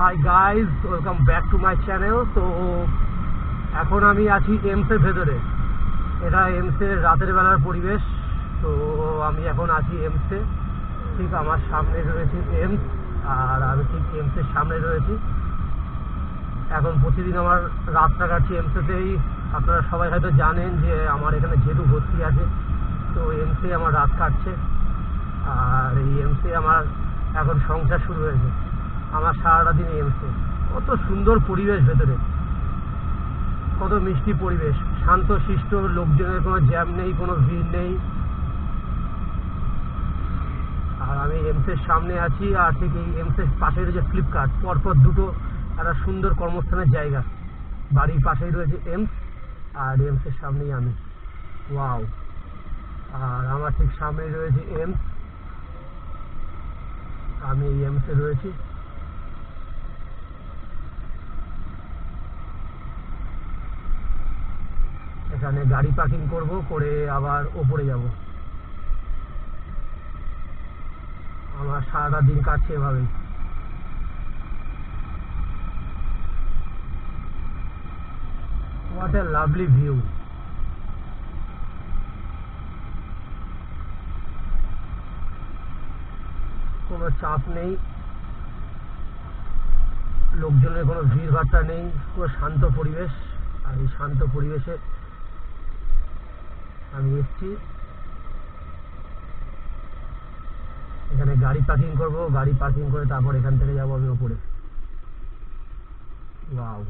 Hi guys welcome back to my channel তো এখন আমি আছি এমসের ভেতরে। এটা এমসের রাতের বেলার পরিবেশ। তো, আমি এখন আছি এমসে। ঠিক আমার সামনে রয়েছে এমস, আর আমি ঠিক এমসের সামনে রয়েছি। এখন প্রতিদিন আমার রাতটা কাটছি এমসেতেই। আপনারা সবাই হয়তো জানেন যে আমার এখানে যেহেতু ভর্তি আছে। তো এমসে আমার রাত কাটছে। আর এই এমসে আমার এখন সংসার শুরু হয়েছে। আমার সারাটা দিন এমসে কত সুন্দর পরিবেশ ভেতরে। কত মিষ্টি পরিবেশ। শান্ত, শিষ্ট, লোকজনের কোনো জ্যাম নেই, কোনো ভিড় নেই। আর আমি এমসের সামনে আছি আর ঠিক এই এমসের পাশে রয়েছে ফ্লিপকার্ট পরপর দুটো একটা সুন্দর কর্মস্থানের জায়গা। বাড়ির পাশেই রয়েছে এমস আর এমসের সামনেই আমি। ওয়াও। আর আমার ঠিক সামনেই রয়েছে এমস। আমি এই এমসে রয়েছি। এখানে গাড়ি পার্কিং করব, করে আবার ওপরে যাব। আমার সারাটা দিন কাটছে এভাবেই। হোয়াট এ লাভলি ভিউ কোনো চাপ নেই। লোকজনের কোনো ভিড় ভাট্টা নেই। পুরো শান্ত পরিবেশ। আর এই শান্ত পরিবেশে আমি এসছি। এখানে গাড়ি পার্কিং করব, গাড়ি পার্কিং করে তারপর এখান থেকে যাব আমি ওপরে। ওয়াও